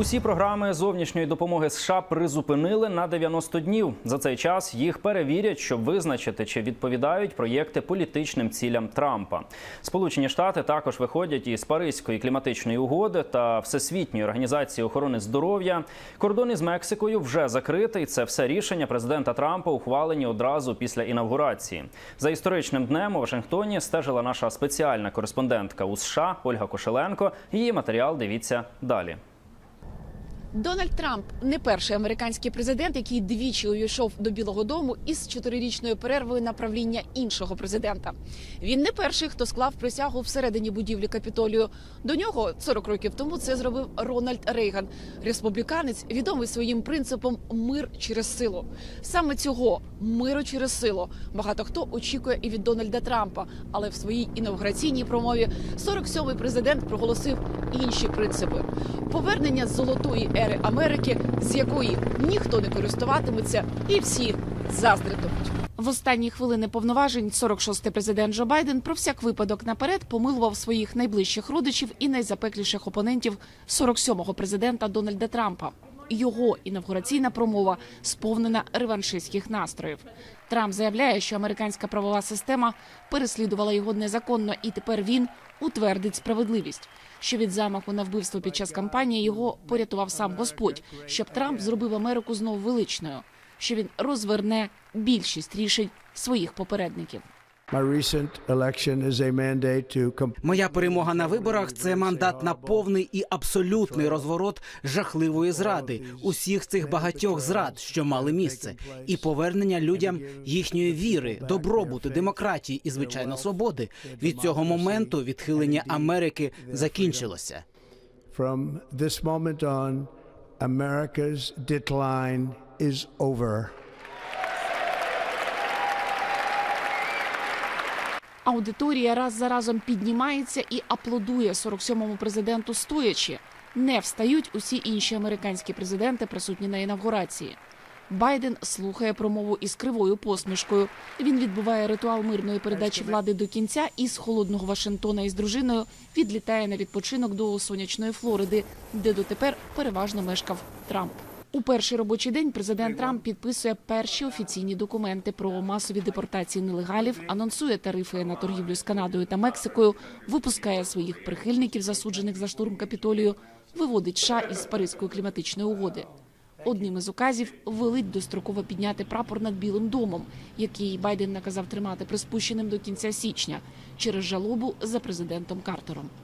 Усі програми зовнішньої допомоги США призупинили на 90 днів. За цей час їх перевірять, щоб визначити, чи відповідають проєкти політичним цілям Трампа. Сполучені Штати також виходять із Паризької кліматичної угоди та Всесвітньої організації охорони здоров'я. Кордон із Мексикою вже закритий. Це все рішення президента Трампа ухвалені одразу після інавгурації. За історичним днем у Вашингтоні стежила наша спеціальна кореспондентка у США Ольга Кошеленко. Її матеріал дивіться далі. Дональд Трамп не перший американський президент, який двічі увійшов до Білого Дому із чотирирічною перервою на правління іншого президента. Він не перший, хто склав присягу всередині будівлі Капітолію. До нього 40 років тому це зробив Рональд Рейган, республіканець, відомий своїм принципом мир через силу. Саме цього миру через силу багато хто очікує і від Дональда Трампа, але в своїй інавгураційній промові 47-й президент проголосив інші принципи: повернення золотої ери Америки, з якої ніхто не користуватиметься, і всі заздритимуть. В останні хвилини повноважень 46-й президент Джо Байден про всяк випадок наперед помилував своїх найближчих родичів і найзапекліших опонентів 47-го президента Дональда Трампа. Його інавгураційна промова сповнена реваншистських настроїв. Трамп заявляє, що американська правова система переслідувала його незаконно, і тепер він утвердить справедливість. Що від замаху на вбивство під час кампанії його порятував сам Господь, щоб Трамп зробив Америку знову величною, що він розверне більшість рішень своїх попередників. Моя перемога на виборах це мандат на повний і абсолютний розворот жахливої зради, усіх цих багатьох зрад, що мали місце, і повернення людям їхньої віри, добробуту, демократії і звичайно свободи. Від цього моменту відхилення Америки закінчилося. from this moment on, America's decline is over. Аудиторія раз за разом піднімається і аплодує 47-му президенту стоячи. Не встають усі інші американські президенти, присутні на інавгурації. Байден слухає промову із кривою посмішкою. Він відбуває ритуал мирної передачі влади до кінця і з холодного Вашингтона із дружиною відлітає на відпочинок до сонячної Флориди, де дотепер переважно мешкав Трамп. У перший робочий день президент Трамп підписує перші офіційні документи про масові депортації нелегалів, анонсує тарифи на торгівлю з Канадою та Мексикою, випускає своїх прихильників, засуджених за штурм Капітолію, виводить США із Паризької кліматичної угоди. Одним із указів велить достроково підняти прапор над Білим домом, який Байден наказав тримати приспущеним до кінця січня через жалобу за президентом Картером.